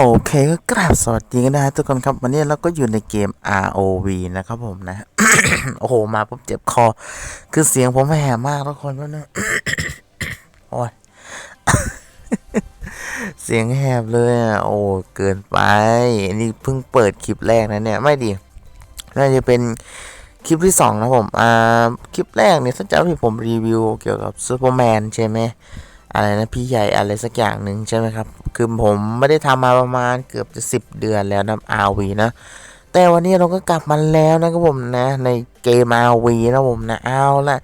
โอเคก็กราบสวัสดีกันนะทุกคนครับ วันนี้เราก็อยู่ในเกม ROV นะครับผมนะ โอ้โห มาปุ๊บเจ็บคอ คือเสียงผมแหบมากทุกคนว่านะโอ้ยเสียงแหบเลยอะโอ้เกินไป นี่เพิ่งเปิดคลิปแรกนะเนี่ย ไม่ดี น่าจะเป็นคลิปที่สองนะผม อ่า คลิปแรกเนี่ยถ้าจำผิดผมรีวิวเกี่ยวกับซูเปอร์แมนใช่ไหม อะไรนะพี่ใหญ่อะไรสักอย่างหนึ่งใช่ไหมครับ คือผมไม่ได้ทำมาประมาณเกือบจะสิบเดือนแล้วนะ RV นะ แต่วันนี้เราก็กลับมาแล้วนะครับผมนะ ในเกม RV นะผมนะเอาละ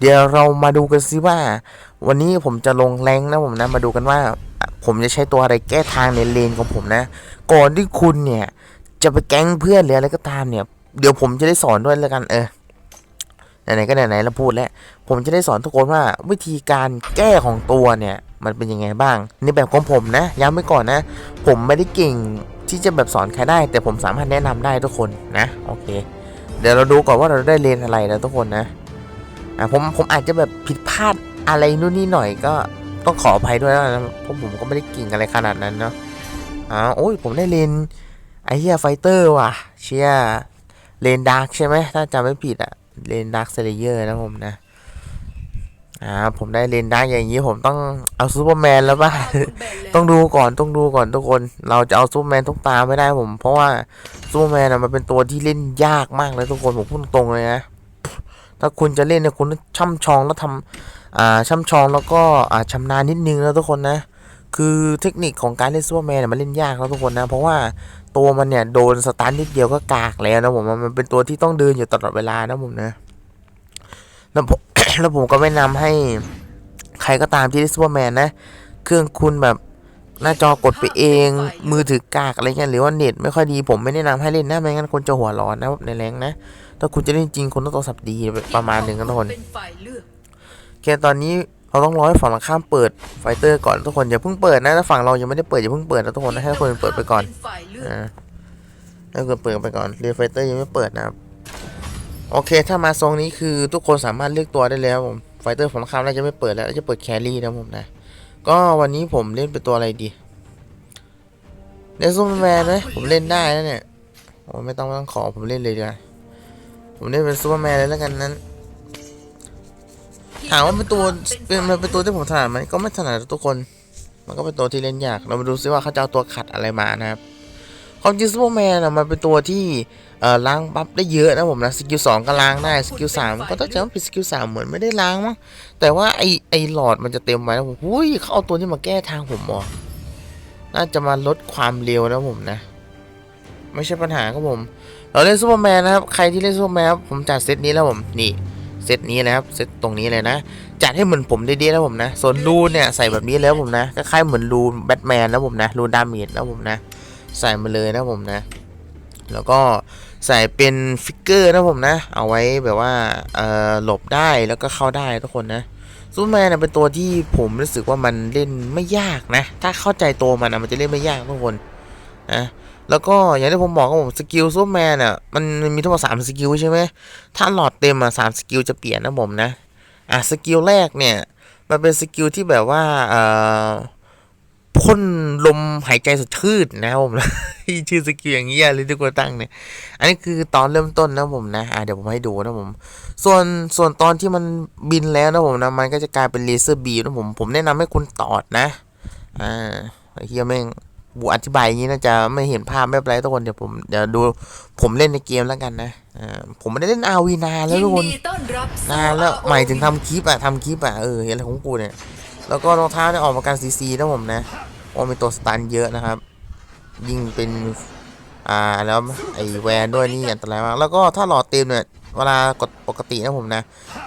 เดี๋ยวเรามาดูกันสิว่า วันนี้ผมจะลงแรงนะผมนะ มาดูกันว่า ผมจะใช้ตัวอะไรแก้ทางในเลนของผมนะ ก่อนที่คุณเนี่ย จะไปแก๊งเพื่อนหรืออะไรก็ตามเนี่ย เดี๋ยวผมจะได้สอนด้วยแล้วกันเออ ไหนๆก็ไหนๆเราพูดแล้วผมจะได้สอนทุกคนว่าวิธีการแก้ของตัวเนี่ยมันเป็นยังไงบ้างในแบบของผมนะย้ำไว้ก่อนนะ ผมไม่ได้เก่งที่จะแบบสอนใครได้ แต่ผมสามารถแนะนำได้ทุกคนนะโอเค เดี๋ยวเราดูก่อนว่าเราได้เรียนอะไรนะทุกคนนะอะผมผมอาจจะแบบผิดพลาดอะไรนู่นนี่หน่อยก็ต้องขออภัยด้วยนะเพราะผมก็ไม่ได้เก่งอะไรขนาดนั้นเนาะอ๋อโอ้ยผมได้เรียนไอเฮียไฟเตอร์ว่ะ เชียเลนดาร์กใช่ไหมถ้าจำไม่ผิดอะ เลนดาร์กเซเลเยอร์นะผมนะ อ่า ผมได้เลนได้อย่างนี้ผมต้องเอาซูเปอร์แมนแล้วป่ะ ต้องดูก่อนต้องดูก่อนทุกคน เราจะเอาซูเปอร์แมนทุกตาไม่ได้ผม เพราะว่าซูเปอร์แมนอะมันเป็นตัวที่เล่นยากมากเลยทุกคนผมพูดตรงๆเลยนะ ถ้าคุณจะเล่นเนี่ยคุณต้องช่ำชองแล้วทำอ่าช่ำชองแล้วก็อ่าชำนาญนิดนึงนะทุกคนนะ คือเทคนิคของการเล่นซูเปอร์แมนเนี่ยมันเล่นยากแล้วทุกคนนะ เพราะว่าตัวมันเนี่ยโดนสตันนิดเดียวก็กากแล้วนะผมมันเป็นตัวที่ต้องเดินอยู่ตลอดเวลานะผมนะแล้วผมแล้วผมก็ไม่นำให้ใครก็ตามที่ได้ซูเปอร์แมนนะ เครื่องคุณแบบหน้าจอกดไปเอง มือถือกากอะไรเงี้ยหรือว่าเน็ตไม่ค่อยดีผมไม่แนะนำให้เล่นนะไม่งั้นคนจะหัวร้อนนะในแรงนะถ้าคุณจะเล่นจริงคุณต้องโทรศัพท์ดีประมาณหนึ่งนะทุกคนเป็นฝ่ายเลือกแค่ตอนนี้ เราต้องรอให้ฝั่งตรงข้ามเปิดไฟเตอร์ก่อนทุกคนอย่าเพิ่งเปิดนะถ้าฝั่งเรายังไม่ได้เปิดอย่าเพิ่งเปิดนะทุกคนนะให้คนอื่นเปิดไปก่อนเป็นฝ่ายเลือกอ่าให้คนเปิดไปก่อนเรียนไฟเตอร์ยังไม่เปิดนะครับโอเค ถ้ามาทรงนี้คือทุกคนสามารถเลือกตัวได้แล้วผมไฟเตอร์ฝั่งตรงข้ามน่าจะไม่เปิดแล้วน่าจะเปิดแครี่นะผมนะก็วันนี้ผมเล่นเป็นตัวอะไรดีเล่นซูเปอร์แมนไหมผมเล่นได้นะเนี่ยโอ้ไม่ต้องไม่ต้องขอผมเล่นเลยดีกว่าผมเล่นเป็นซูเปอร์แมนเลยแล้วกันนั้น ถามว่าเป็นตัวเป็นมันเป็นตัวที่ผมถนัดไหมก็ไม่ถนัดทุกคน มันก็เป็นตัวที่เล่นยากเรามาดูซิว่าเขาจะเอาตัวขัดอะไรมานะครับความจริงซูเปอร์แมนอะมันเป็นตัวที่เอ่อล้างบัฟได้เยอะนะผมนะสกิลสองก็ล้างได้สกิลสามก็ต้องจำว่าผิดสกิลสามเหมือนไม่ได้ล้างมั้งแต่ว่าไอไอหลอดมันจะเต็มไว้นะผมหุ้ยเขาเอาตัวนี้มาแก้ทางผมหรอน่าจะมาลดความเร็วนะผมนะ ไม่ใช่ปัญหาครับผม เราเล่นซูเปอร์แมนนะครับ ใครที่เล่นซูเปอร์แมนผมจัดเซตนี้แล้วผมนี่ เซตนี้เลยครับเซตตรงนี้เลยนะ จัดให้เหมือนผมดีๆแล้วผมนะส่วนรูนเนี่ยใส่แบบนี้แล้วผมนะคล้ายๆเหมือนรูนแบทแมนแล้วผมนะรูนดาเมจแล้วผมนะ ใส่มาเลยนะผมนะ แล้วก็ใส่เป็นฟิกเกอร์นะผมนะ เอาไว้แบบว่าเอ่อหลบได้แล้วก็เข้าได้ทุกคนนะซูเปอร์แมนเนยเป็นตัวที่ผมรู้สึกว่ามันเล่นไม่ยากนะ ถ้าเข้าใจตัวมันนะมันจะเล่นไม่ยากทุกคนนะ แล้วก็อย่างที่ผมบอกครับผมสกิลซูเปอร์แมนอะมันมันมีทั้งหมดสามสกิลใช่ไหมถ้าหลอดเต็มอะสามสกิลจะเปลี่ยนนะผมนะอะสกิลแรกเนี่ยมันเป็นสกิลที่แบบว่าเอ่อพ่นลมหายใจสดชื่นนะผมนะชื่อสกิลอย่างนี้เลยที่กูตั้งเนี่ย อันนี้คือตอนเริ่มต้นนะผมนะอะเดี๋ยวผมให้ดูนะผม ส่วนส่วนตอนที่มันบินแล้วนะผมนะมันก็จะกลายเป็นเลเซอร์บีนะผมผมแนะนำให้คุณตอดนะอ่าเฮียแม่ง บูอธิบายอย่างนี้น่าจะไม่เห็นภาพไม่เป็นไรทุกคนเดี๋ยวผมเดี๋ยวดูผมเล่นในเกมแล้วกันนะอ่าผมไม่ได้เล่นอาวีนานแล้วทุกคนยิดีต้อนรับนานแล้วสู่หมายถึงทำคลิปอะทำคลิปอะเออเห็นอะไรของกูเนี่ยแล้วก็รองเท้าเนี่ยออกมาการซีซีนะผมนะโอ้มีตัวสตันเยอะนะครับ ยิ่งเป็นอ่าแล้วไอแวนด้วยนี่อันตรายมากแล้วก็ถ้าหลอดเต็มเนี่ยเวลากดปกตินะผมนะ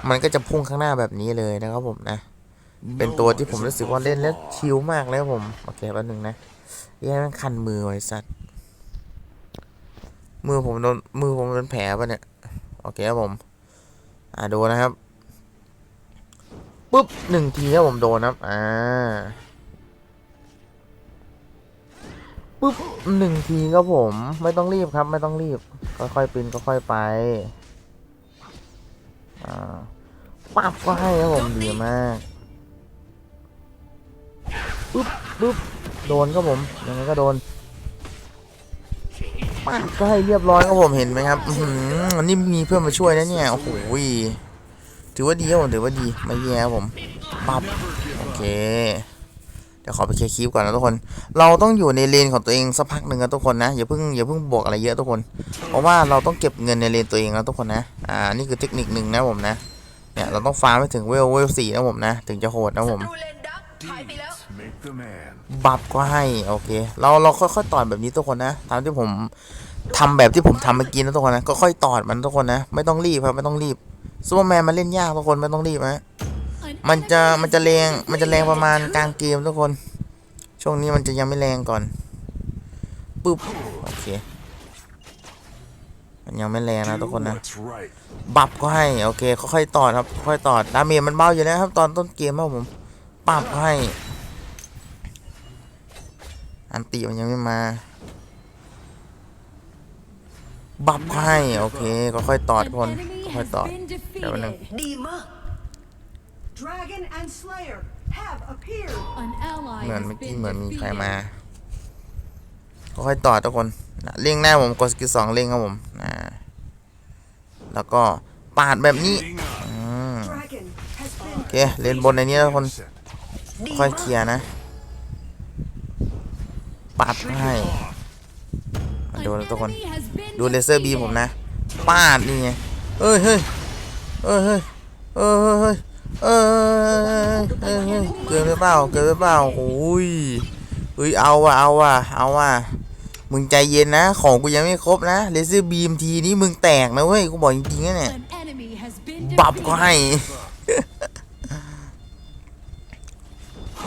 มันก็จะพุ่งข้างหน้าแบบนี้เลยนะครับผมนะ เป็นตัวที่ผมรู้สึกว่าเล่นแล้วชิลมากเลยครับผม โอเคแป๊บนึงนะ แย่มันคันมือไว้สัตว์มือผมโดนมือผมเป็นแผลปะเนี่ย โอเคครับผม อ่าดูนะครับปุ๊บหนึ่งทีครับผมโดนครับ อ่าปุ๊บหนึ่งทีครับผม ไม่ต้องรีบครับ ไม่ต้องรีบ ค่อยๆปีนค่อยๆไป อ่าปั๊บก็ให้ครับผมดีมากปุ๊บปุ๊บ โดนครับผมยังไงก็โดนปั้นก็ให้เรียบร้อยครับผมเห็นไหมครับอื้อนี่มีเพื่อนมาช่วยนะเนี่ยโอ้โหถือว่าดีครับผมถือว่าดีไม่แย่ครับผมปับโอเคเดี๋ยวขอไปเคลียร์คลิปก่อนนะทุกคน เราต้องอยู่ในเลนของตัวเองสักพักหนึ่งนะทุกคนนะอย่าเพิ่งอย่าเพิ่งบวกอะไรเยอะทุกคน เพราะว่าเราต้องเก็บเงินในเลนตัวเองนะทุกคนนะอ่านี่คือเทคนิคหนึ่งนะผมนะเนี่ยเราต้องฟาร์มไปถึงเวลเวลสี่นะผมนะ ถึงจะโหดนะผม รูเลนดักหายไปแล้ว Make the man. บัฟก็ให้โอเค เราเราค่อยๆตอดแบบนี้ทุกคนนะตามที่ผมทำแบบที่ผมทำเมื่อกี้นะทุกคนนะก็ค่อยตอดมันทุกคนนะ ไม่ต้องรีบครับไม่ต้องรีบซูเปอร์แมนมันเล่นยากทุกคนไม่ต้องรีบนะมันจะมันจะแรงมันจะแรงประมาณกลางเกมทุกคน ช่วงนี้มันจะยังไม่แรงก่อนปึ๊บโอเคมันยังไม่แรงนะทุก Do คนนะ what's right. บัฟก็ให้โอเคค่อยๆตอดครับค่อยๆตอดดาเมจมันเบาอยู่นะครับตอนต้นเกมครับผม ปรับให้ อันติมันยังไม่มา บัฟให้ โอเค ก็ค่อยตอดคนก็ค่อยตอดเดี๋ยวแป๊บนึงดีมาก Dragon and Slayer have appeared. เหมือนเมื่อกี้เหมือนมีใครมาก็ค่อยตอดทุกคนนะเร่งหน้าผมกดสกิลสองเร่งครับผมนะแล้วก็ปาดแบบนี้ Leading up. อืม Dragon has โอ been เคเลนบนในนี้นะทุกคน Set. ดี ค่อยมากเคลียร์นะ ปัดให้มาดูนะทุกคน ดูเลเซอร์บีผมนะปาดนี่ไงเอ้ยเฮ้ยเอ้ยเฮ้ยเอ้ยเฮ้ยเอ้ยเอ้ยเฮ้ยเกินไปเปล่าเกินไปเปล่าโอ้ยเฮ้ยเอาว่ะเอาว่ะเอาว่ะมึงใจเย็นนะ ของกูยังไม่ครบนะเลเซอร์บีมทีนี้มึงแตกนะเว้ยกูบอกจริงๆนะเนี่ยบับก็ให้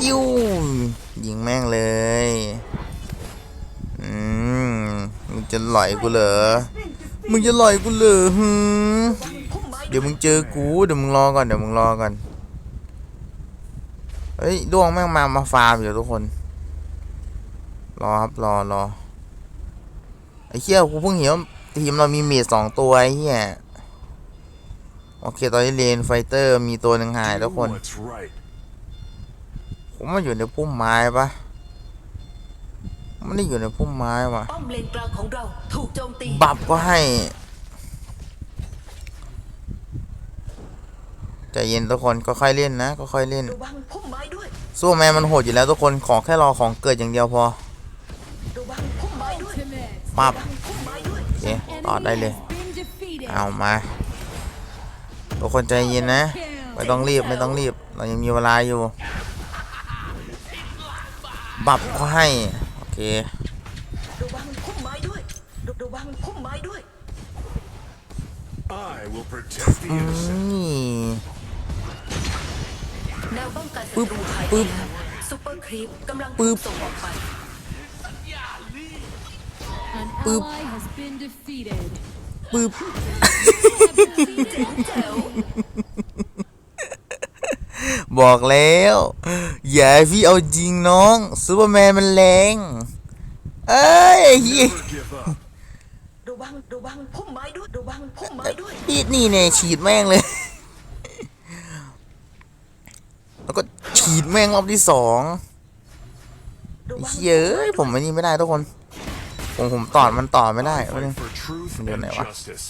ยิ้วยิงแม่งเลย อืม มึงจะหล่อยกูเหรอ มึงจะหล่อยกูเหรอหืมพุ่มไม้เดี๋ยวมึงเจอกู เดี๋ยวมึงรอก่อน เดี๋ยวมึงรอก่อน เฮ้ยดวงแม่งมา มาฟาร์มอยู่ทุกคน รอครับ รอรอไอ้เหี้ยกูเพิ่งเห็นทีมเรามีเมจสองตัวไอ้เหี้ยโอเค ตอนนี้เลนไฟเตอร์มีตัวหนึ่งหายทุก Do คน right. ผมว่าอยู่ในพุ่มไม้ปะมันไม่ได้อยู่ในพุ่มไม้ว่ะป้อมเลนกลางของเราถูกโจมตีบับก็ให้ใจเย็นทุกคนก็ค่อยเล่นนะก็ค่อยเล่นระวังพุ่มไม้ด้วยสู้แมนมันโหดอยู่แล้วทุกคนขอแค่รอของเกิดอย่างเดียวพอระวังพุ่มไม้ด้วยปับระวังพุ่มไม้ด้วยโอเคต่อได้เลย เอามา ทุกคนใจเย็นนะ ไม่ต้องรีบไม่ต้องรีบ เรายังมีเวลาอยู่ บับก็ให้ โอเคระวังพุ่มไม้ด้วยระระวังพุ่มไม้ด้วย I will protect the อื innocent. มแนวป้องกันศัปึ๊บตรูหายไปปึ๊บแล้วซุปเปอร์ครีปกำลังปึ๊ถูบกส่งออกไปปึ๊บปึ๊บแจ๋ว บอกแล้ว อย่าให้พี่เอาจริงน้องซูเปอร์แมนมันแรง เอ้ยเฮีย Never give up. ระวังระวังพุ่มไม้ด้วยระวังพุ่มไม้ด้วยนี่นี่เนี่ยฉีดแม่งเลย แล้วก็ฉีดแม่งรอบที่สองระวังเฮ้ยเอ้ยผมไม่นี่ไม่ได้ทุกคน ผมผมตอดมันต่อไม่ได้ I เอาเลย fight for truth Mình đưa and này quá. justice.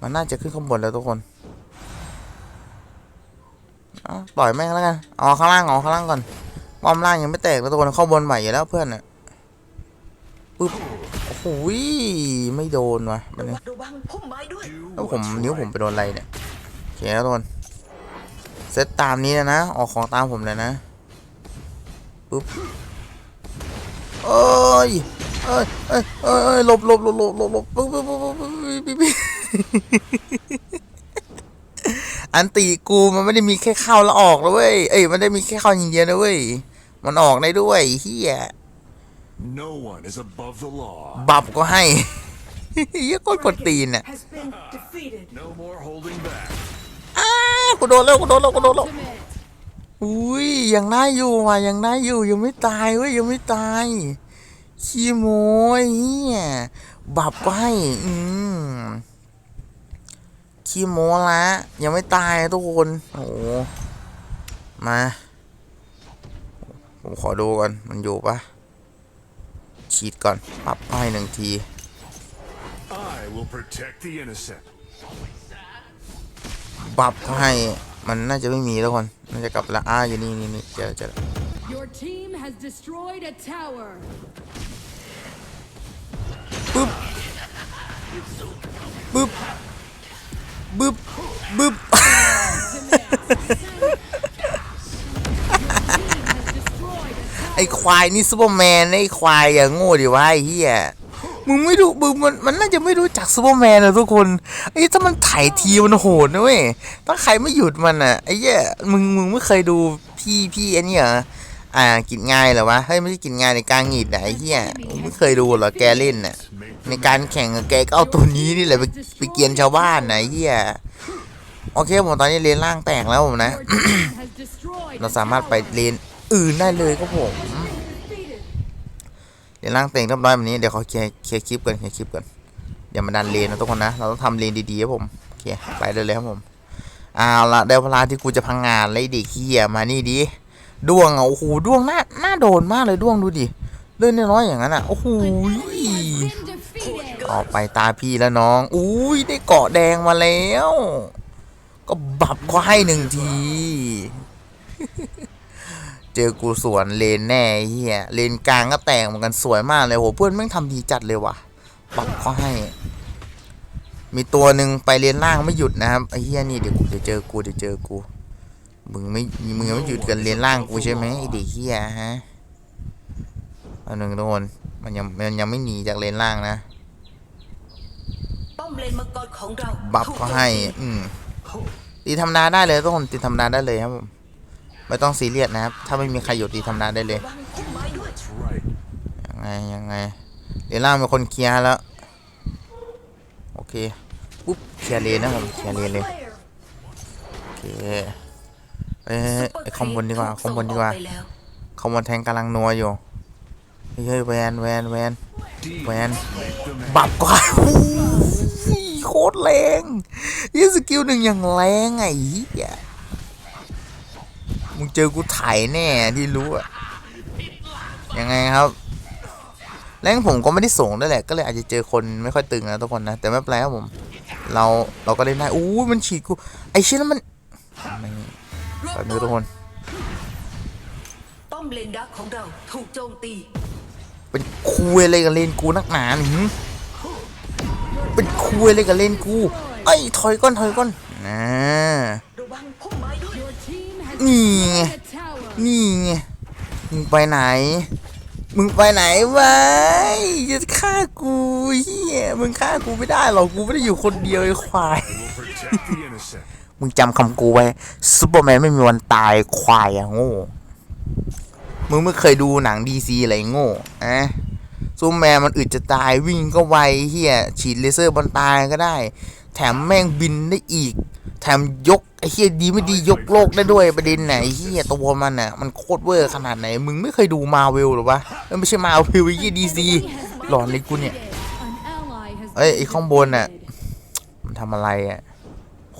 มันน่าจะขึ้นข้างบนแล้วทุกคนเอา ปล่อยแม่งแล้วกันเอาข้างล่างเอาข้างล่างก่อนป้อมล่างยังไม่แตกแล้วทุกคนเข้าบนไหวอยู่แล้วเพื่อนอะปึ๊บโอ้โหยไม่โดนว่ะบัระนนี้วังระวังพุ่มไม้ด้วย Do แล้วผม what's นิ้วผม right. ไปโดนอะไรเนี่ยโอเคแล้วทุกคนเซตตามนี้นะนะออกของตามผมเลยนะปึ๊บเอ้ยเอ้ยเอ้ยเอ้ยเอ้ยหลบหลบหลบหลบหลบหลบปึ๊บปึ๊บปึ๊บปึ๊บปึ๊บปึ๊บ อันตีกูมันไม่ได้มีแค่เข้าแล้วออกแล้วเว้ย เอ้ยมันได้มีแค่เข้าอย่างเดียวนะเว้ย มันออกได้ด้วยเฮีย No one is above the law. บับก็ให้เฮียโคตรกดตีนอะ Has been defeated. No more holding back. อ้ากูโดนแล้วกูโดนแล้วกูโดนแล้วอุ้ยยังได้อยู่ว่ะยังได้อยู่ยังไม่ตายเว้ยยังไม่ตายขี้โม้ยเฮียบับก็ให้ อืม ขี้โม้ละ ยังไม่ตายนะทุกคน โอ้โห มา ผมขอดูก่อน มันอยู่ปะฉีดก่อนปรับให้หนึ่งที I will protect the innocent. ปรับให้มันน่าจะไม่มีแล้วคน น่าจะกลับละอ้าอยู่นี่นี่นี่เจอเจอ Your team has destroyed a tower. ปึ๊บปึ๊บ ปึ๊บปึ๊บไอควายนี่ซูเปอร์แมนไอควายอย่างโง่ดิวะไอเฮียมึงไม่รู้มึงมันมันน่าจะไม่รู้จักซูเปอร์แมนเลยทุกคนไอ้ถ้ามันถ่ายทีมันโหดนะเว้ยถ้าใครไม่หยุดมันอะไอ้เหี้ยมึงมึงไม่เคยดูพี่พี่ไอ้นี่เหรอ อ่ากินง่ายเหรอวะเฮ้ยไม่ใช่กินง่ายในการหงิดนะไอ้เหี้ยมึงไม่เคยดูเหรอแกเล่นน่ะในการแข่งแกก็เอาตัวนี้นี่แหละไปไปเกียนชาวบ้านนะไอ้เหี้ยโอเคผมตอนนี้เลนล่างแตกแล้วผมนะ เราสามารถไปเลนอื่นได้เลยครับผมเลนล่างเต็งเรียบร้อยแบบนี้เดี๋ยวเขาเคลียร์เคลียร์คลิปกันเคลียร์คลิปกันเดี๋ยวมาดันเลนนะทุกคนนะเราต้องทำเลนดีๆครับผมโอเคไปเลยเลยครับผมเอาละได้เวลาที่กูจะพังงานเลยด็กเฮียมานี่ดิ ดวงอะโอ้โหดวงหน้าหน้าโดนมากเลยดวงดูดิเลื่อนน้อยๆอย่างนั้นอะโอ้โหออกไปตาพี่แล้วน้อง อุ้ยได้เกาะแดงมาแล้ว ก็บับก็ให้หนึ่งที เจอกูสวนเลนแน่เฮียเลนกลางก็แตกเหมือนกันสวยมากเลยโหเพื่อนแม่งทำดีจัดเลยว่ะ บับก็ให้ มีตัวหนึ่งไปเลนล่างไม่หยุดนะครับไอ้เฮียนี่เดี๋ยวกูเดี๋ยวเจอกูเดี๋ยวเจอกู มึงไม่ มึงยังไม่หยุดกันเลนล่างกูใช่ไหมไอเด็กเฮียฮะอันหนึ่งทุกคนมันยังมันยังไม่หนีจากเลนล่างนะป้อมเขาบัฟก็ให้ อืมตีธรรมดาได้เลยทุกคนตีธรรมดาได้เลยครับผมไม่ต้องซีเรียสนะครับ ถ้าไม่มีใครอยู่ตีธรรมดาได้เลย ยังไงยังไงเดี๋ยวล่างเป็นคนเคลียร์แล้ว โอเคปุ๊บเคลียร์เลนนะผมเคลียร์เลนเลยโอเค เอ้ยไอ้คอมบนดีกว่าคอมบนดีกว่าส่งออไปแล้วคอมบนแทงกำลังนัวอยู่เฮ้ยเฮ้ยแวนแวนแวน Demons Man. make the man. บับก่อนอู้ยโคตรแรงยี่สกิลหนึ่งอย่างแรงไงเหี้ยมึงเจอกูไถ่ายแน่ที่รู้อะยังไงครับแรงผมก็ไม่ได้ส่งด้วยแหละ ก็เลยอาจจะเจอคนไม่ค่อยตึงนะทุกคนนะ แต่ไม่เป็นไรครับผม เราเราก็เล่นได้อู้ยมันฉีดกู ไอเชี่ยแล้วมัน ไม่แบบนี้ทุกคน ป้อมเลนดักของเราถูกโจมตี เป็นคุยอะไรกับเลนกูนักหนาหนิเป็นคุยอะไรกับเลนกูไอ้ยถอยก่อนถอยก่อนนะระวังพุ่มไม้ด้วย Your team has Nè. destroyed a tower. นี่ไงมึงไปไหน มึงไปไหนวะจะฆ่ากูเฮียมึงฆ่ากูไม่ได้หรอกกูไม่ได้อยู่คนเดียวไอ้ควาย มึงจำคำกูไว้ซูเปอร์แมนไม่มีวันตายควายอะโง่ มึงไม่เคยดูหนังดีซีอะไรโง่อะซูเปอร์แมนมันอึดจะตายวิ่งก็ไวเฮียฉีดเลเซอร์บนตายก็ได้ แถมแม่งบินได้อีก แถมยกไอ้เฮียดีไม่ดียกโลกได้ด้วยประเด็นไหนเฮียตัวมันอะมันโคตรเวอร์ขนาดไหน มึงไม่เคยดูมาเวลหรอวะเอ้ยไม่ใช่มาเวลไอ้เฮียดีซีหลอนเลยกูเนี่ยเอ้ยไอ้ข้างบนน่ะมันทำอะไรอะ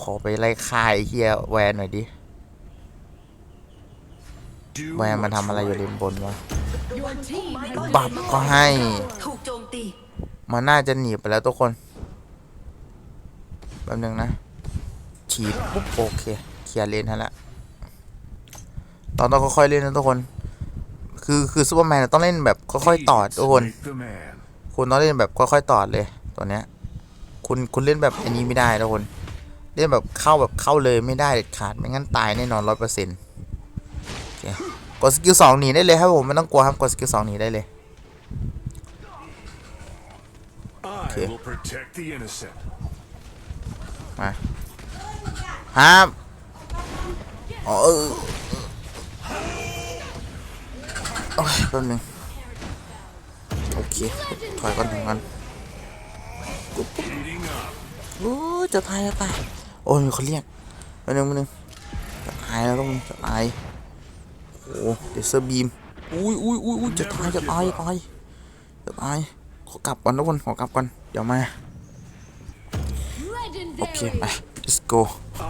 ขอไปไล่ฆ่าไอ้เฮียแวนหน่อยดิ แวนมันทำอะไรอยู่ริมบนวะ บับก็ให้ มันน่าจะหนีไปแล้วทุกคนแป๊บนึงนะฉีดปุ๊บโอเคเคลียร์เลนให้ละตอนต้องค่อยๆเล่นนะทุกคน คือคือซูเปอร์แมนต้องเล่นแบบค่อยๆตอดทุกคน คุณต้องเล่นแบบค่อยๆตอดเลยตัวเนี้ย คุณคุณเล่นแบบอันนี้ไม่ได้ทุกคน เล่นแบบเข้าแบบเข้าเลยไม่ได้เด็ดขาดไม่งั้นตายแน่นอนร้อยเปอร์เซ็นต์โอเคกดสกิลสองหนีได้เลยครับผมไม่ต้องกลัวครับกดสกิลสองหนีได้เลย I Okay. will protect the innocent. มาครับอ๋อเออโอ้ยแป๊บนึงโอเคถอยก่อนถอยก่อน Heating up. โอ้ยจะตายจะตาย โอ้ยมีคนเรียกแป๊บนึงแป๊บนึงจะตายแล้วต้องจะตายโอ้เดี๋ยวเซอร์บีมอุ้ยอุ้ยอุ้ยอุ้ยจะตายจะตายจะตายจะตายขอกลับก่อนทุกคนขอกลับก่อนเดี๋ยวมาโอเคไป Legendary. let's go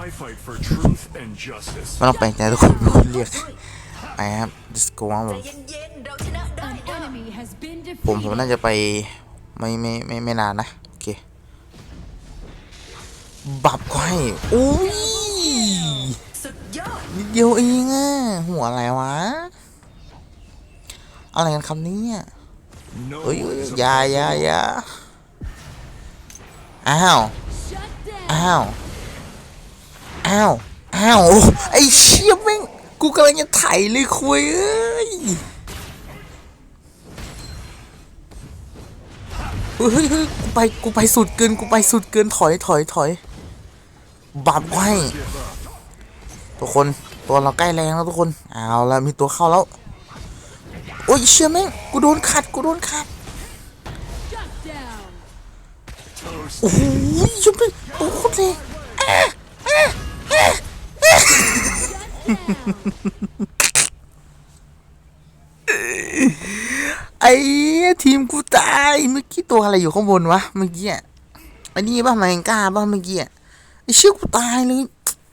I fight for truth and justice. ไม่ต้องแปลกใจทุกคนมีคนเรียกไปครับ let's go ครับผใจมเย็นๆเราชนะได้ An นะ enemy enemy has been ผมผม defeated. น่าจะไปไม่ไม่ไม่ไม่นานนะโอเค บับก็ให้อุ้ยนิดเดียวเองอะหัวอะไรวะ อะไรกันคำนี้อะ No เอ้ยยายายาอ้าว อ้าว อ้าว อ้าว ไอ้เชี่ยแม่ง กูกำลังจะไถเลยคุยเอ้ยเฮ้ยเฮ้ยกูไป กูไปสุดเกิน กูไปสุดเกิน ถอย ถอย ถอย บับไว้ทุกคนตัวเราใกล้แรงแล้วทุกคนเอาละมีตัวเข้าแล้ว โอ้ยเชี่ยแม่งกูโดนขัดกูโดนขัดโอ้โหชิบแม่งตัวโคตรแรง Down. ไอ้ทีมกูตายเมื่อกี้ตัวอะไรอยู่ข้างบนวะเมื่อกี้อะไอ้นี่ป่ะแมงก้าป่ะเมื่อกี้อะ ไอ้เชี่ยกูตายเลย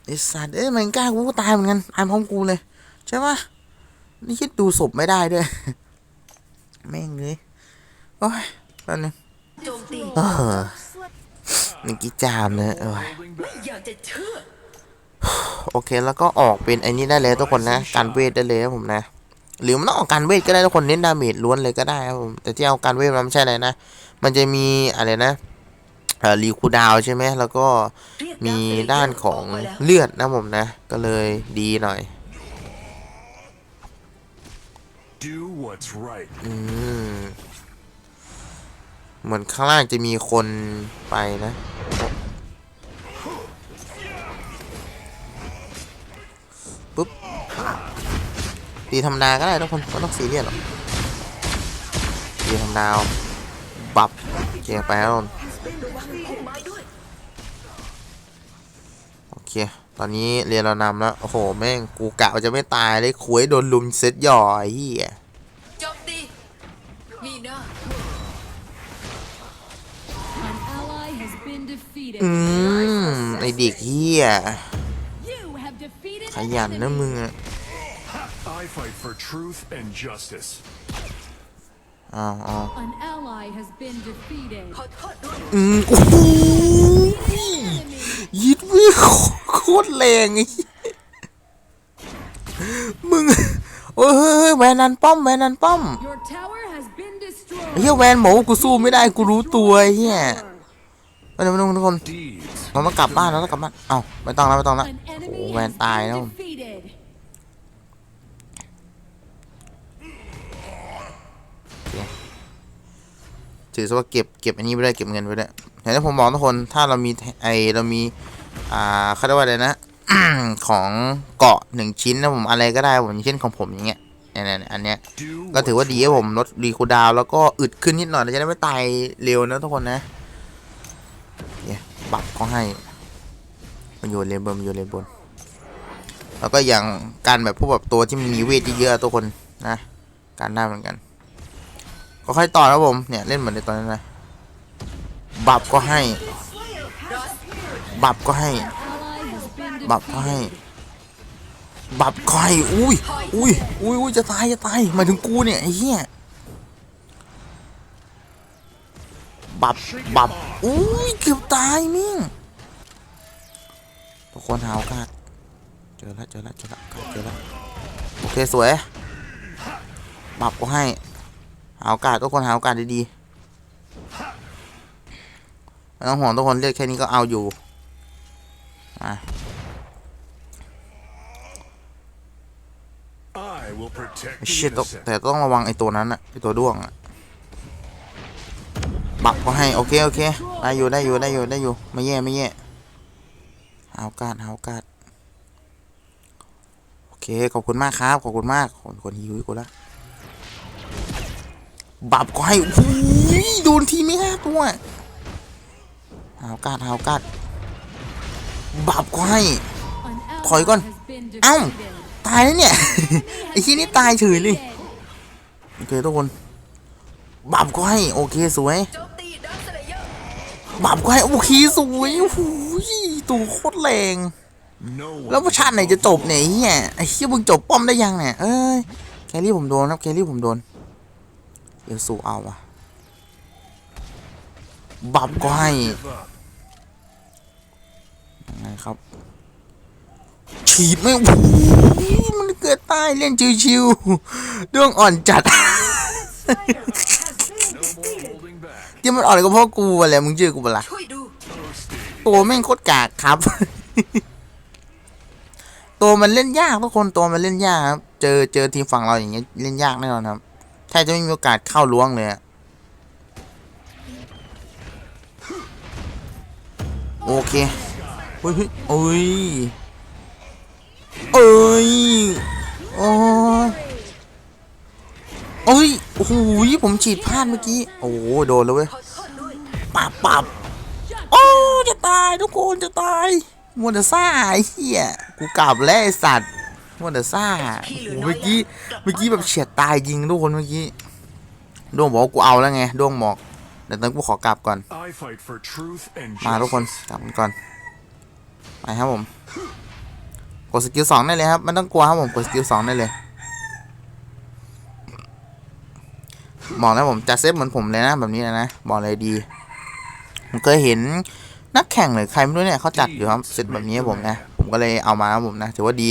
ไอ้สัตว์เอ้ยแมงก้ากูก็ตายเหมือนกันตายพร้อมกูเลย ใช่ปะนี่คิดดูศพไม่ได้ด้วยแม่งเลยโอ้ยแป๊บนึงโจมตีเออเมื่กี้จามเลยเออ Holding ไม่ back. อยโอเคแล้วก็ออกเป็นไอ้นี่ได้เลยทุกคนนะ การเวทได้เลยผมนะ หรือมันต้องออกการเวทก็ได้ทุกคนเน้นดาเมจล้วนเลยก็ได้ครับผมแต่ที่เอาการเวทมาไม่ใช่อะไรนะ มันจะมีอะไรนะ รีคูลดาวน์ใช่ไหมแล้วก็เรียกมีดาวเซเลเยอร์ด้านของกมาแล้วเลือดนะผมนะ ก็เลยดีหน่อย Do what's right. อืมเหมือนข้างล่างจะมีคนไปนะ ปุ๊บ ตีธรรมดาก็ได้ทุกคนไม่ต้องซีเรียสหรอกตีธรรมดาบับเกียร์ไปแล้วทุกคน เค ตอนนี้เรียนเรานำแล้ว โอ้โห แม่งกูกะว่าจะไม่ตายเลยคุยโดนลุมเซ็ตหย่อไอ้เหี้ยโจมตีมีหน้า An ally has been defeated. อืมไอเด็กเหี้ย You have defeated ข an ยันนะ enemy. มึงอะ I fight for truth and justice. อ้าวอ้าว An ally has been defeated. ขอโทษด้วยอืมโอ้โห Enemy. ยิดวิ โคตรแรงไอ้เหี้ยมึงโอ้ยเฮ้ยเฮ้ยแวนนันป้อมแวนนันป้อม Your tower has been ไอ้เหี้ destroyed. ยแวนหมูกูสู้ไม่ได้กูรู้ตัวไอ้เหี้ยไปเดี๋ยวทุกคน Deeds เราต้องกลับบ้านเราต้องกลับบ้านเอ้าไม่ต้องแล้วไม่ต้องแล้ว An โอ้โห enemy แวน has ตาย been แล้ว defeated. ถือซะว่าเก็บเก็บอันนี้ไปด้วยเก็บเงินไปด้วยอย่างที่ผมบอกทุกคนถ้าเรามีไอเรามี อ่าเขาเรียกว่าอะไรนะของเกาะหนึ่งชิ้นนะผมอะไรก็ได้ผมเช่นของผมอย่างเงี้ยเนี่ยเนี่ยอันเนี้ยก็ถือว่าดีให้ผมลดรีคูดาวแล้วก็อึดขึ้นนิดหน่อยเราจะได้ไม่ตายเร็วนะทุกคนนะเนี่ยบับเขาให้มันอยู่เลนบนมันอยู่เลนบน แล้วก็อย่างการแบบพวกแบบตัวที่มันมีเวทเยอะๆทุกคนนะการได้เหมือนกัน ก็ค่อยต่อนะผมเนี่ยเล่นเหมือนในตอนนั้นนะบับก็ให้ บับก็ให้ บับก็ให้ บับก็ให้อุ้ยอุ้ยอุ้ยอุ้ยจะตายจะตายหมายถึงกูเนี่ยไอ้เหี้ยบับบับอุ้ยเกือบตายมิ่งทุกคนหาโอกาสเจอแล้วเจอแล้วเจอแล้วเจอแล้วโอเคสวยบับก็ให้หาโอกาสทุกคนหาโอกาสดีๆไม่ต้องห่วงทุกคนเลือกแค่นี้ก็เอาอยู่อะ I will protect ไอ้ the เชี่ยต้อง innocent. แต่ต้องระวังไอ้ตัวนั้นอะไอ้ตัวด้วงอะบับก็ให้โอเคโอเคได้อยู่ได้อยู่ได้อยู่ได้อยู่ไม่แย่ไม่แย่หาโอกาสหาโอกาสโอเคขอบคุณมากครับขอบคุณมากคนคนหิวกูละบับก็ให้โอ้ยโดนทีไม่ห้าตัวหาโอกาสหาโอกาสบับก็ให้ An ally ถอยก่อน has been เอ้า defeated. ตายแล้วเนี่ย ไอ้ที่นี่ตายเฉยเลย โอเคทุกคน บับก็ให้ โอเคสวย บับก็ให้ โอเคสวยโอ้โหตัวโคตรแรง แล้วภาชาติไหนจะจ the บเนี่ยไอ้เฮียไอ้เฮียมึงจบป้อมได้ยังเนี่ย เอ้ย แครี่ผมโดนครับ แครี่ผมโดนเอลสูเอาอะบับก็ให้ Give up. ยังไงครับ ฉีดไม่โอ้โหมันเกิดใต้เล่นชิวๆดวงอ่อนจัด Holding back. ที่มันอ่อนก็เพราะกูอะไรมึงเชื่อกูเปะล่าช่วยดูตัวแม่งโคตรกากครับ ตัวมันเล่นยากทุกคนตัวมันเล่นยากครับ เจอเจอทีมฝั่งเราอย่างเงี้ยเล่นยากแน่นอนครับแทบจะไม่มีโอกาสเข้าล้วงเลยอะโอเคเฮ้ยเฮ้ยโอ้ย เอ้ยโอ้ยโอ้ยโอ้โหผมฉีดพลาดเมื่อกี้ โอ้โห โดนแล้วเว้ยขอโทษด้วยปับปับโอ้ จะตายทุกคนจะตายมัวแต่ซ่าไอ้เหี้ยกูกลับแล้วไอ้สัตว์มัวแต่ซ่าโอ้โหเมื่อกี้ เมื่อกี้แบบเฉียดตายยิงทุกคนเมื่อกี้ดวงบอกว่ากูเอาแล้วไงดวงบอกเดี๋ยวตอนนกูขอกลับก่อน I fight for truth and มาทุกคน justice. กลับกันก่อน ไปครับผม กดสกิลสองได้เลยครับไม่ต้องกลัวครับผมกดสกิลสองได้เลยบอกนะผมจัดเซฟเหมือนผมเลยนะแบบนี้เลยนะบอกเลยดีผมเคยเห็นนักแข่งหรือใครไม่รู้เนี่ยเขาจัดอยู่ครับเซตแบบนี้ผมนะผมก็เลยเอามาครับผมนะถือว่าดี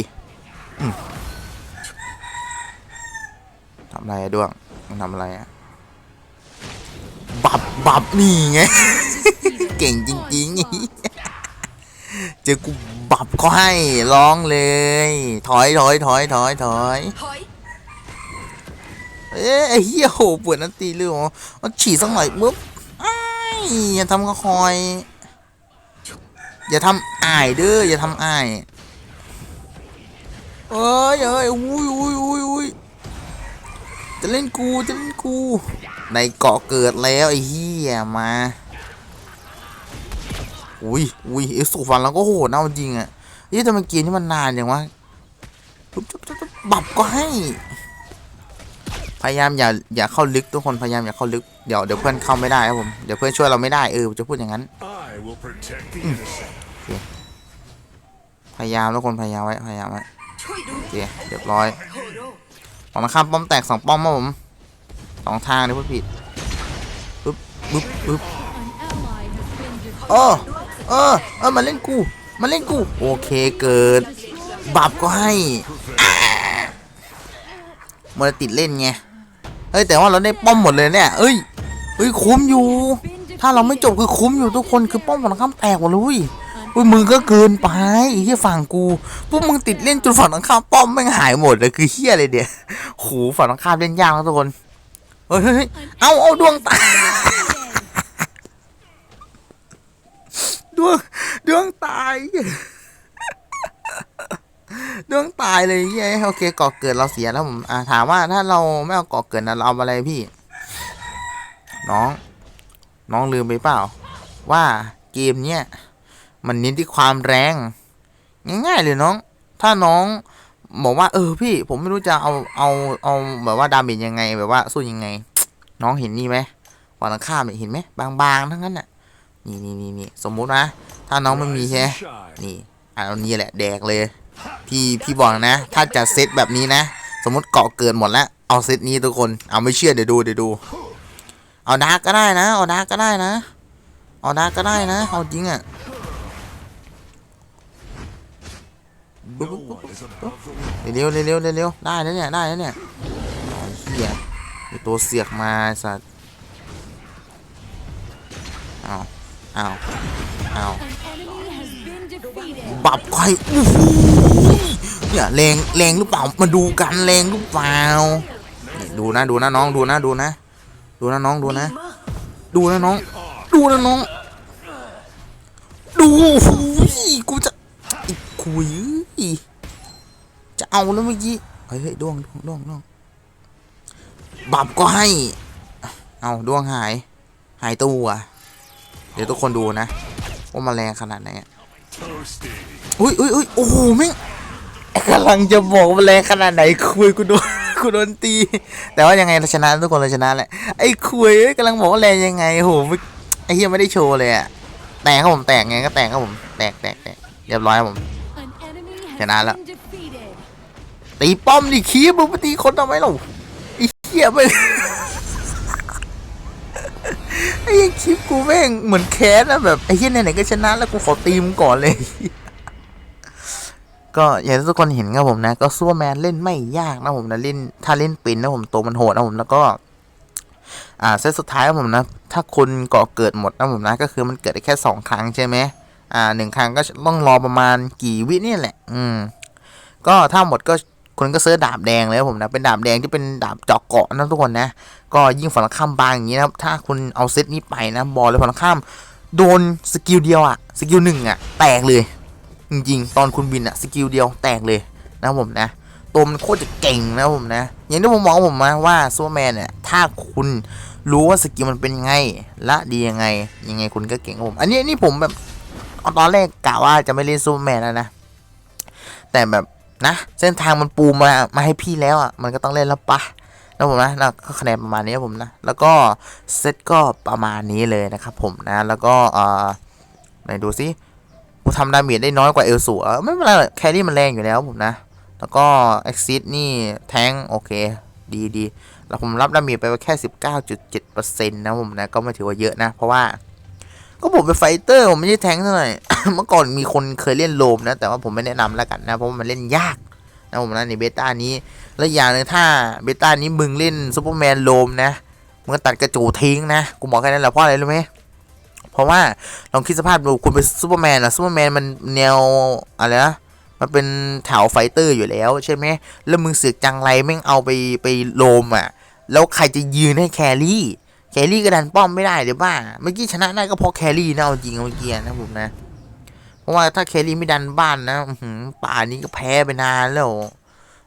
ทำอะไรด้วงมันทำอะไรอะบับบับนี่ไง เก่งจริงๆ เจอกูบับก็ให้ร้องเลย ถอยถอยถอยถอยถอยถอยเอ๊ะไอ้เหี้ยโหปวดนันตีเรื่องมันฉีดสักหน่อยปุ๊บอ้ายอย่าทำก็คอย อย่าทำอ้ายเด้ออย่าทำอ้ายเอ้ยเอ้ยอุ้ยอุ้ยอุ้ยอุ้ยจะเล่นกูจะเล่นกู ในเกาะเกิดแล้วไอ้เหี้ยมา อุ้ยอุ้ยเอสุฟันแล้วก็โหดนะเอาจริงอะเฮ้ยทำไมเกมนี่มันนานอย่างวะปุ๊บปุ๊บปุ๊บปุ๊บบับก็ให้ พยายามอย่าอย่าเข้าลึกทุกคนพยายามอย่าเข้าลึกเดี๋ยวเดี๋ยวเพื่อนเข้าไม่ได้ครับผมเดี๋ยวเพื่อนช่วยเราไม่ได้เออจะพูดอย่างนั้น I will protect the innocent. พยายามทุกคนพยายามไว้พยายามไว้ช่วยดูโอเคเรียบร้อยโฮโร่ฝั่งตรงข้ามป้อมแตกสองป้อมครับผมสองทางนี่พูดผิดปึ๊บปึ๊บปึ๊บ An ally has been defeated. เออ เออเออมาเล่นกูมาเล่นกู โอเคเกิด บับก็ให้อ่ามันติดเล่นไง เฮ้ยแต่ว่าเราได้ป้อมหมดเลยเนี่ย เอ้ยเฮ้ยคุ้มอยู่ ถ้าเราไม่จบคือคุ้มอยู่ทุกคนคือป้อมฝั่งข้ามแตกหมดเลยเว้ยอุ้ยมึงก็เกินไปไอ้เฮียฝั่งกูพวกมึงติดเล่นจนฝั่งตรงข้ามป้อมแม่งหายหมดเลยคือเฮี้ยอะไรเดียวโหฝั่งตรงข้ามเล่นยากนะทุกคน เฮ้ยเฮ้ยเอาเอาดวงตา ด วงดวงตายดวงตายเลยเย้ยโอเคก่อเกิดเราเสียแล้วผมอ่าถามว่าถ้าเราไม่เอาก่อเกิดนะเราเอาอะไรพี่ น้อง น้องลืมไปเปล่า ว่าเกมเนี้ยมันเน้นที่ความแรง ง่ายๆเลยน้อง ถ้าน้องบอกว่า เออพี่ ผมไม่รู้จะเอาเอาเอาแบบว่าดาเมจยังไง แบบว่าสู้ยังไง น้องเห็นนี่ไหมฝั่งตรงข้ามเห็นไหมบางๆทั้งนั้นน่ะ นี่นี่นี่นี่สมมุตินะถ้าน้องไม่มีใช่ไหมนี่เอานี่แหละแดกเลย พี่พี่บอกนะ ถ้าจะเซตแบบนี้นะ สมมติเกาะเกินหมดแล้ว เอาเซตนี้ทุกคนเอาไม่เชื่อเดี๋ยวดูเดี๋ยวดู เอาดาร์กก็ได้นะ เอาดาร์กก็ได้นะ เอาดาร์กก็ได้นะเอาจริงอะเร็วเร็วเร็วเร็วได้แล้วเนี่ยได้แล้วเนี่ยเหี้ยตัวเสียกมาสัตว์อาเอาเอา An enemy has been defeated. บับใครโอ้โหเนี่ยแรงแรงหรือเปล่ามาดูกันแรงหรือเปล่านี่ดูนะดูนะน้องดูนะดูนะ ดูนะน้องดูนะมากดูนะน้อง ดูนะน้อง ดูโอ้โหกูจะไอ้คุยจะเอาแล้วเมื่อกี้เฮ้ยเฮ้ยดวงดวงดวงดวงบับก็ให้ เอาดวงหาย หายตัว เดี๋ยวทุกคนดูนะว่ามันแรงขนาดไหนอุ้ยอุ้ยอุ้ยโอ้โหแม่งกำลังจะบอกว่าแรงขนาดไหนคุยกูโดนกูโดนตี แต่ว่ายังไงเราชนะทุกคนเราชนะแหละไอ้คุยกำลังบอกว่าแรงยังไงโอ้โหไม่ไอ้เฮียไม่ได้โชว์เลยอะแตกครับผมแตกไงก็แตกครับผมแตกแตกแตกเรียบร้อยครับผม An enemy has Chana ละ. been defeated. ตีป้อมดิคีบมึงไปตีคนทำไมเราไอ้เหี้ยไป ไอ้คลิปกูแม่งเหมือนแคสนะแบบไอ้เหี้ยไหนๆก็ชนะแล้วกูขอตีมก่อนเลย ก็อย่างที่ทุกคนเห็นครับผมนะ ก็ซูเปอร์แมนเล่นไม่ยากนะผมนะเล่นถ้าเล่นเป็นนะผมตัวมันโหดนะผมแล้วก็ อ่าเซตสุดท้ายนะผมนะ ถ้าคุณก่อเกิดหมดนะผมนะ ก็คือมันเกิดได้แค่สองครั้งใช่ไหมอ่าหนึ่งครั้งก็ต้องรอประมาณกี่วินี่แหละ อืมก็ถ้าหมดก็ คุณก็ซื้อดาบแดงเลยครับผมนะเป็นดาบแดงที่เป็นดาบเจาะเกาะนะทุกคนนะ ก็ยิ่งฝั่งข้ามบางอย่างนี้นะถ้าคุณเอาเซตนี้ไปนะบอลเลยฝั่งข้าม โดนสกิลเดียวอะสกิลหนึ่งอะแตกเลย จริงๆ ตอนคุณบินอะสกิลเดียวแตกเลยนะผมนะตัวมันโคตรจะเก่งนะผมนะ อย่างที่ผมมองผมมาว่าซูเปอร์แมนเนี่ยถ้าคุณรู้ว่าสกิลมันเป็นยังไงและดียังไง ยังไงคุณก็เก่งผม อันนี้นี่ผมแบบตอนแรกกะว่าจะไม่เล่นซูเปอร์แมนแล้วนะ แต่แบบ นะ เส้นทางมันปูมามาให้พี่แล้วอะมันก็ต้องเล่นแล้วปะนะผมนะนะก็คะแนนประมาณนี้ผมนะ แล้วก็เซตก็ประมาณนี้เลยนะครับผมนะ แล้วก็เอ่อไหนดูสิกูทำดาเมจได้น้อยกว่าเอลสูอะไม่เป็นไรแครี่มันแรงอยู่แล้วผมนะ แล้วก็ Exit นี่แทงโอเค ดีดีแล้วผมรับดาเมจไปแค่ 19.7%นะผมนะ ก็ไม่ถือว่าเยอะนะ เพราะว่า ก็ผมเป็นไฟเตอร์ผมไม่ใช่แทงเท่าไหร่ เมื่อก่อนมีคนเคยเล่นโลมนะ แต่ว่าผมไม่แนะนำแล้วกันนะ เพราะว่ามันเล่นยากนะผมนะในเบต้านี้ แล้วอย่างนึงถ้าเบต้านี้มึงเล่นซูเปอร์แมนโลมนะมึงตัดกระจูทิ้งนะ กูบอกแค่นั้นแหละเพราะอะไรรู้ไหมเพราะว่าลองคิดสภาพดูคุณเป็นซูเปอร์แมนอะซูเปอร์แมนมันแนวอะไรนะมันเป็นแถวไฟเตอร์อยู่แล้วใช่ไหมแล้วมึงเสือกจังไรแม่งเอาไปไปโลมอะแล้วใครจะยืนให้แครี่ แครี่ก็ดันป้อมไม่ได้เดี๋ยวบ้า เมื่อกี้ชนะได้ก็เพราะแครี่นะเอาจริงเมื่อกี้นะผมนะ เพราะว่าถ้าแครี่ไม่ดันบ้านนะหืป่านี้ก็แพ้ไปนานแล้ว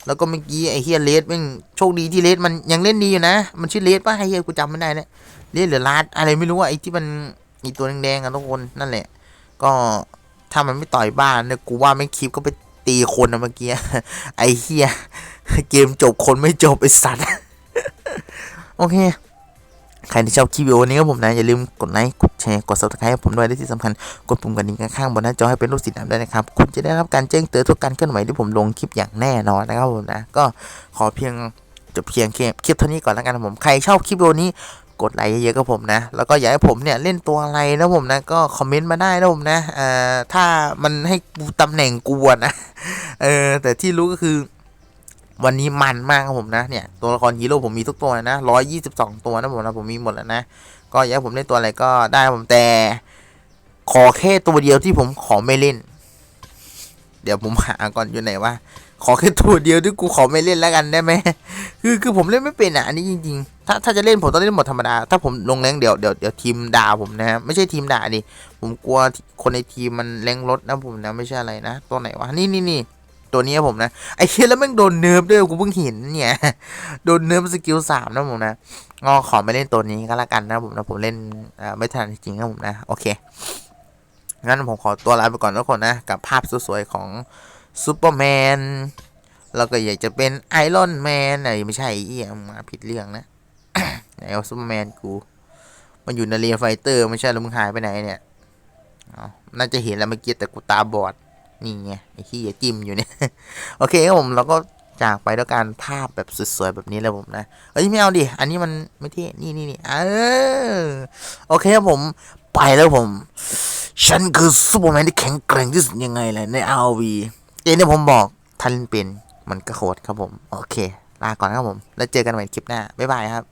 แล้วก็เมื่อกี้ไอ้เฮียเลสแม่งโชคดีที่เลสมันยังเล่นดีอยู่นะ มันชื่อเลสป่ะไอ้เฮียกูจำไม่ได้เนี่ยเลสหรือลาดอะไรไม่รู้อะไอ้ที่มันไอีตัวแดงๆอะทุกคนนั่นแหละ ก็ถ้ามันไม่ต่อยบ้านเนี่ยกูว่าไม่คลิปก็ไปตีคนนะเมื่อกี้ไอ้เฮียเกมจบคนไม่จบไอ้สัตว์โอเค ใครที่ชอบคลิปวิดีโอนี้ก็ผมนะ อย่าลืมกดไลค์กดแชร์กด subscribe ให้ผมด้วยและที่สำคัญกดปุ่มกระดิ่งข้างๆบนหน้าจอให้เป็นรูปสีดำด้วยนะครับ คุณจะได้รับการแจ้งเตือนทุกการเคลื่อนไหวที่ผมลงคลิปอย่างแน่นอนนะครับผมนะ ก็ขอเพียงจบเพียงแค่คลิปเท่านี้ก่อนแล้วกันนะผมใครชอบคลิปวิดีโอนี้กดไลค์เยอะๆกับผมนะ แล้วก็อยากให้ผมเนี่ยเล่นตัวอะไรนะผมนะ ก็คอมเมนต์มาได้นะผมนะเอ่อถ้ามันให้กูตำแหน่งกูอะนะเออแต่ที่รู้ก็คือ วันนี้มันมากครับผมนะเนี่ยตัวละครฮีโร่ผมมีทุกตัวนะร้อยยี่สิบสองตัวนะผมนะผมมีหมดแล้วนะ ก็อยากผมเล่นตัวอะไรก็ได้ผมแต่ ขอแค่ตัวเดียวที่ผมขอไม่เล่น เดี๋ยวผมหาก่อนอยู่ไหนว่า ขอแค่ตัวเดียวที่กูขอไม่เล่นแล้วกันได้ไหมคือคือผมเล่นไม่เป็นอะอันนี้จริงๆ ถ้าถ้าจะเล่นผมต้องเล่นหมดธรรมดา ถ้าผมลงแรงเดี๋ยวเดี๋ยวเดี๋ยวทีมด่าผมนะฮะไม่ใช่ทีมด่าดิผมกลัวคนในทีมมันแรงลดนะผมนะไม่ใช่อะไรนะ ตัวไหนวะนี่นี่นี่ ตัวนี้ผมนะ ไอ้เชี่ยแล้วแม่งโดนเนิร์ฟด้วยกูเพิ่งเห็นเนี่ย โดนเนิร์ฟสกิลสามนะผมนะก็ขอไม่เล่นตัวนี้ก็แล้วกันนะผมนะผมเล่นไม่ทันจริงๆนะผมนะ โอเค งั้นผมขอตัวลาไปก่อนทุกคนนะ กับภาพสวยๆของซูเปอร์แมนแล้วก็อยากจะเป็นไอรอนแมนไหนไม่ใช่เอียมาผิดเรื่องนะไหนเอาซูเปอร์แมนกูมันอยู่ในเรียไฟเตอร์ไม่ใช่แล้วมึงหายไปไหนเนี่ยน่าจะเห็นแล้วเมื่อกี้แต่กูตาบอด นี่ไงไอ้ขี้ยจิ้มอยู่เนี่ย โอเคครับผมเราก็จากไปด้วยการภาพแบบสวยๆแบบนี้เลยผมนะเอ้ยไม่เอาดิ อันนี้มันไม่เท่นี่นี่นี่เออโอเคครับผมไปแล้วผม ฉันคือซูเปอร์แมนที่แข็งแกร่งที่สุดยังไงแหละใน RV เจนที่ผมบอกทันเป็นมันก็โคตรครับผม โอเค ลาก่อนครับผม แล้วเจอกันใหม่คลิปหน้า บ๊ายบายครับ